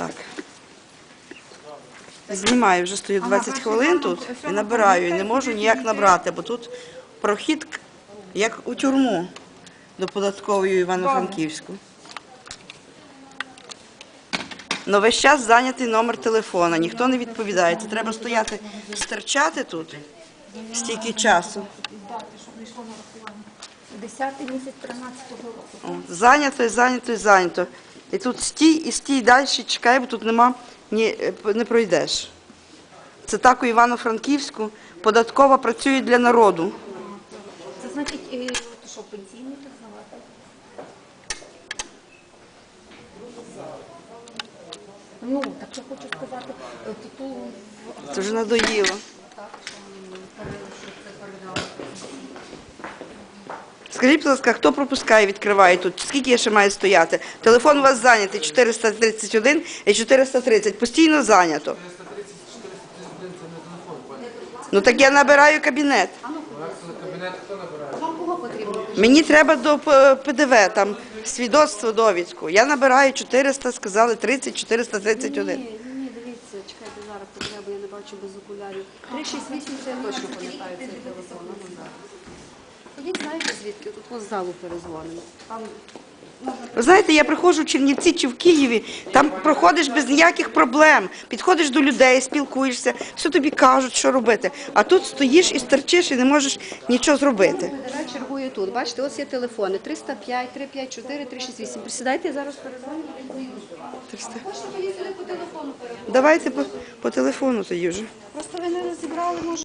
Так. Знімаю, вже стою 20 хвилин тут і набираю. І не можу ніяк набрати, бо тут прохід як у тюрму до податкової Івано-Франківську. Ну, весь час зайнятий номер телефона, ніхто не відповідає. Це треба стояти, стерчати тут стільки часу. 10 місяць 13-го року. Зайнято, зайнято, зайнято. І тут стій і стій далі, чекай, бо тут нема, ні, е, не пройдеш. Це так у Івано-Франківську. Податкова працює для народу. Це значить, е, що, пенсійний так звати? Ну, так я хочу сказати, е, то ту Це вже надоїло. Скажіть, будь ласка, хто пропускає, відкриває тут? Скільки я ще маю стояти? Телефон у вас зайнятий 431 і 430. Постійно зайнято. Ну так я набираю кабінет. Мені треба до ПДВ, там свідоцтво, довідку. Я набираю 400, сказали 30, 431. Ні, ні, дивіться, чекайте зараз потребу, я не бачу без окулярів. 368 це я точно пам'ятаю цей телефон. Звідки? Тут ось з залу перезвонимо. Ви знаєте, я приходжу в Чернівці чи в Києві, там проходиш без ніяких проблем. Підходиш до людей, спілкуєшся, все тобі кажуть, що робити. А тут стоїш і стерчиш і не можеш нічого зробити. ПДВ чергує тут. Бачите, ось є телефони 305, 354, 368. Присідайте, я зараз перезвоню. Хочете сюди по телефону перезвонити? Давайте по, по телефону тоді вже. Просто ви не розібрали, може.